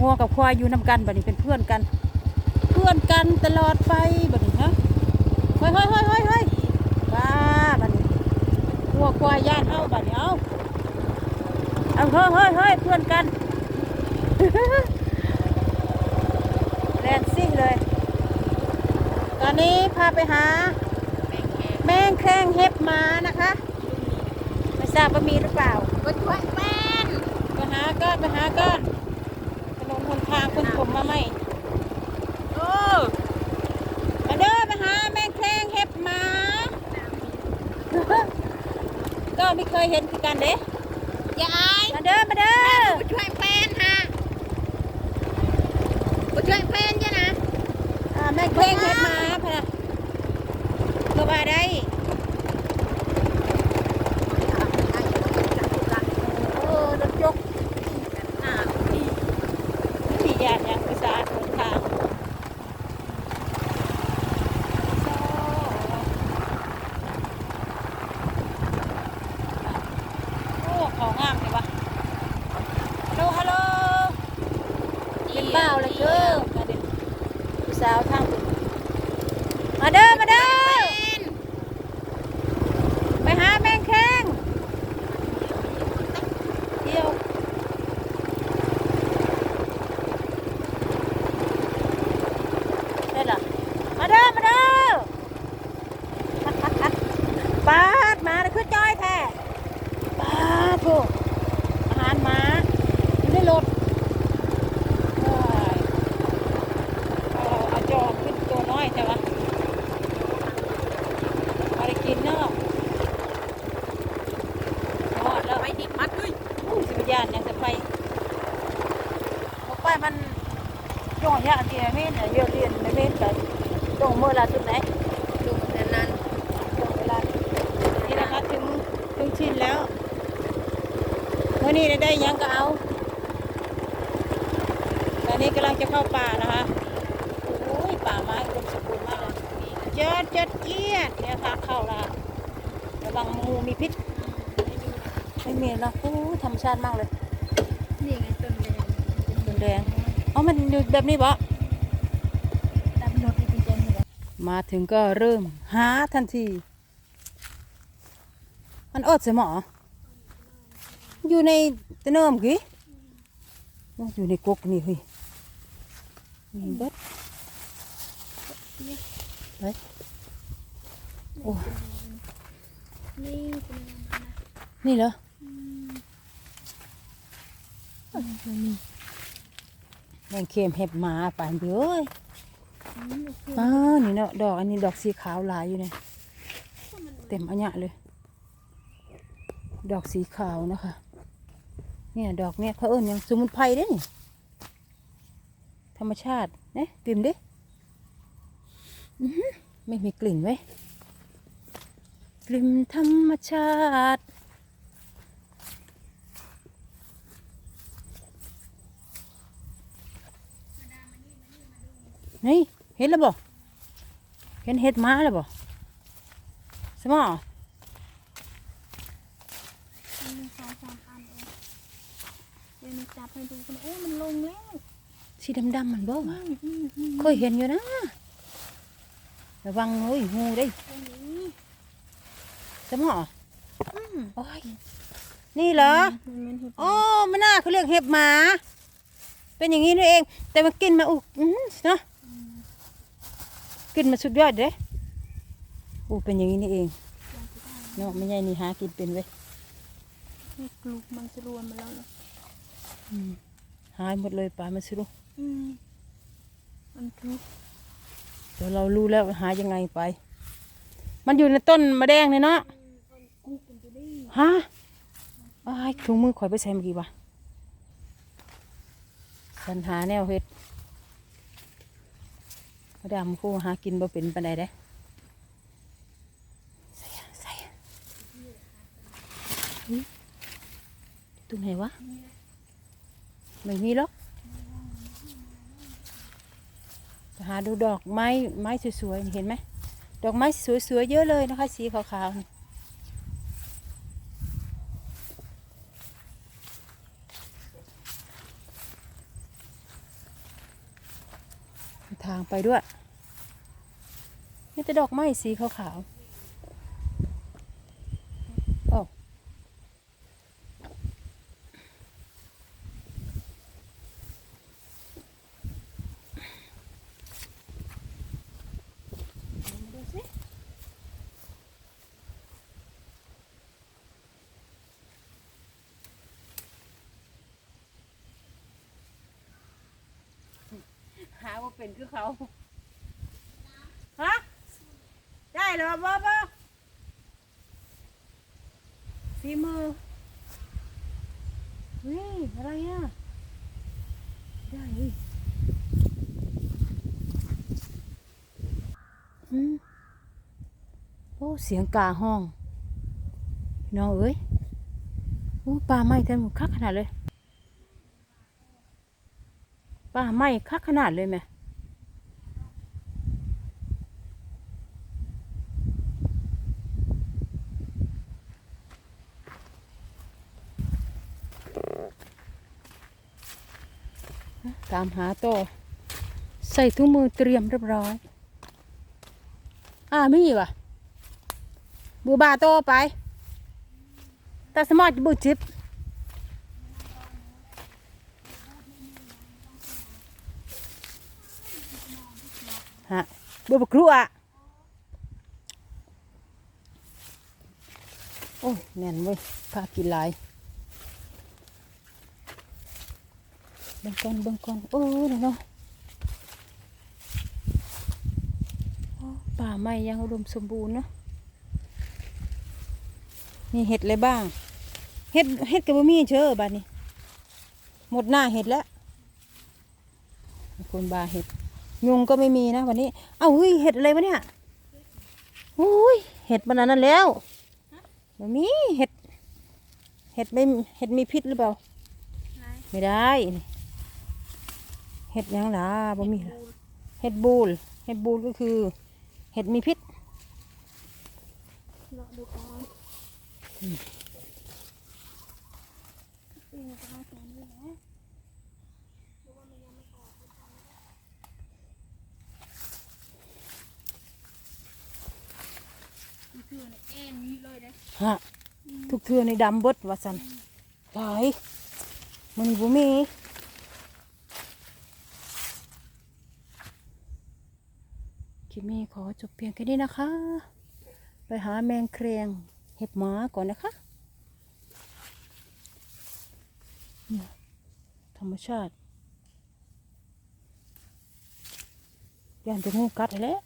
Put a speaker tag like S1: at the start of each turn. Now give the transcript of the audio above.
S1: งัวกับควายอยู่นํกันบัดนี้เป็นเพื่อนกัน เพื่อนกันตลอดไปบัดนี้ฮะเฮ้ยเฮ้ยเฮ้ยเฮ้ยเฮ้ยว้าบัดนี้งัวควายย่านเฮาบัดนี้เอาเอาเฮ้ยเฮ้ยเฮ้ยเพื่อนกันแรงซิ่งเลย ตอนนี้พาไปหา แมงแครงเห็บมานะคะ ไม่ทราบว่ามีหรือเปล่า
S2: ก็ช่วยแม่น
S1: ไปหาก้อนไปหาก้อนถนนหนทางคุณผ มมาไหม
S2: โอ้
S1: มาเด้อไปหาแมงแครงเห็บหมา ก็ไม่เคยเห็นคือกันเด้
S2: ยาย
S1: มาเด้อมาเด้อ
S2: ก็ช่วยแป้นฮะก็ช่วยแป้นจ้ะนะ
S1: อ่าแมงแครงเห็บหมาพะนะก็ว่าได้โอ้รถยกที่ยานยังภาษาหนทางโอ้ของงามเลยวะฮัลโหลฮัลโหล เปล่าเลยเด้อมาเด้อผู้สาวทางมาเด้อมาเด้อไปหาแมงแข้งเที่ยวได้ละมาเด้อมาเด้อ ปาดมาเลยคือจ้อยแท้ปาดโถอาหารหมาอยู่ในรถ เอ้ยเอาเอาจอกขึ้นตัวน้อยแต่ว่าเอาได้กินเนาะทอดแล้ว
S2: ไปดิมัดเลย
S1: อู้สิบยานยังจะไปบอกไปมัน ย่อยยากที่ไม่เนี่ยเรียนเรียนไม่เม่นกันตรงเมื่อลาสุดไหน
S2: ดูเมือนนั้น
S1: ตรงเวลานี่นะคะถึงถึงชินแล้วเมื่อนี้ได้ยังก็เอาตอนนี้กำลังจะเข้าป่านะคะโอ้ยป่าไม้อุดมสมบูรณ์มากเลยเจิดเจิดเจียดเนี่ยทางเข้าละระวังงูมีพิษไม่มีนะโอ้ธรรมชาติมากเลย
S2: นี่ไงต้นแดง
S1: ต้นแดง เอมันอยู่แบบนี้บ่
S2: มรถที่เป็นแจงเลย
S1: มาถึงก็เริ่มหาทันที มันอดใส่หมอ อยู่ในตะเนิมกี่อยู่ในกกนี่เฮ้ยนี่เบิดไปโอ้
S2: นี่เป็น
S1: นี่เหรอ แมงเค็มเห็บหมาป่านเดียวเอ้ยอ้านี่เนาะดอกอันนี้ดอกสีขาวหลายอยู่เนี่ยเต็มอันเนี้ยเลย ดอกสีขาวนะคะ เนี่ยดอกเนี่ยเขาเอิ้นหยังสมุนไพรเด้นี่ธรรมชาติเนี่ยปิมดิอื้อหือไม่มีกลิ่นไว้ยกลิ่นธรรมชาติ นี่เห็นแล้วบ่เห็นเห็ดม้าแล้วบ่สมอ
S2: มีสองสามอันเองเดี๋ยวนี้จับให้ดูกันโอ้มันลงแล้ว
S1: สีดำๆมันบ่วะ
S2: อืมอืมอืม
S1: เคยเห็นอยู่นะระวังเอ้ยงูได้สมอ
S2: อืม
S1: โอ้ยนี่เหรอโอ้มันน่าเขาเรียกเห็บหมา เป็นอย่างนี้นี่เอง แต่มันกินมาอุอื้อหือเนาะ กินมาสุดยอดเด้อู้เป็นอย่างนี้นี่เองเนาะไม่ใช่นี่หากินเป็นเว้ย
S2: เห็ดกลุกมันจะรวนมาแล้วเนอะ
S1: อืมหายหมดเลยปลามันสิลูก
S2: อืมมันทุก
S1: เดี๋ยวเรารู้แล้วหายังไงไป มันอยู่ในต้นมะแดงเนี่ยเนาะ
S2: กุกมันจะได้
S1: ฮะอ้ายถุงมือข่อยไปใส่เมื่อกี้วะสันหาแนวเฮ็ดพระ ดำคู่หากินบ่เป็นปานใดได้ใส่ใส่ตรงไหนวะไม่มีหรอกหาดูดอกไม้ไม้สวยๆเห็นไหมดอกไม้สวยๆเยอะเลยนะคะ สีขาวๆ ทางไปด้วยนี่แต่ดอกไม้สีขาวๆโอ้
S2: ดูสิ
S1: หาว่า เป็นคือเขาฮะได้เหรอบ๊อบบ๊อบฝีมือเฮ้ยอะไรอะได้อืมโอ้เสียงกาห้องน้องเอ้ยโอ้ปลาไหม้เต็มคักขนาดเลยป้าไหม้คักขนาดเลยแม่ ตามหาโตอใส่ถุงมือเตรียมเรียบร้อย อ่าไมีวะบูบาโตไปตาสมอดบูจิบฮะบัวบกครัวโอ้ยแน่นเว้ยพากินหลาย เบิ่งก่อนเบิ่งก่อนโอ้ยเนาะโอ้ป่าไม้ยังอุดมสมบูรณ์เนาะมีเห็ดอะไรบ้าง เห็ดเห็ดกับบะมี่เชอบ้านนี้ หมดหน้าเห็ดแล้วคนบาเห็ดยุงก็ไม่มีนะวันนี้ เอ้าเฮ้ยเห็ดอะไรวะเนี่ยโอ้ยเห็ดมันอันนั้นแล้วไม่มีเห็ด เห็ดไม่เห็ดมีพิษหรือเปล่า
S2: ไหน
S1: ไม่ได้นี่เห็ดหยังล่ะบ่มีล่ะเห็ดบูลเห็ดบูลก็คือ เห็ดมีพิษ
S2: เลาะดูก่อนอืมก็เอาแขนด้วยนะนี่คือเนี่ยเอ็นนี้เลยนะ
S1: ฮะทุกเทือในดำเบดว่าสันหลายมันบ่มี ลิปนี้ขอจบเพียงแค่นี้นะคะ ไปหาแมงเครียงเห็บหมาก่อนนะคะเนี่ยธรรมชาติย่านจะงูกัดแล้ว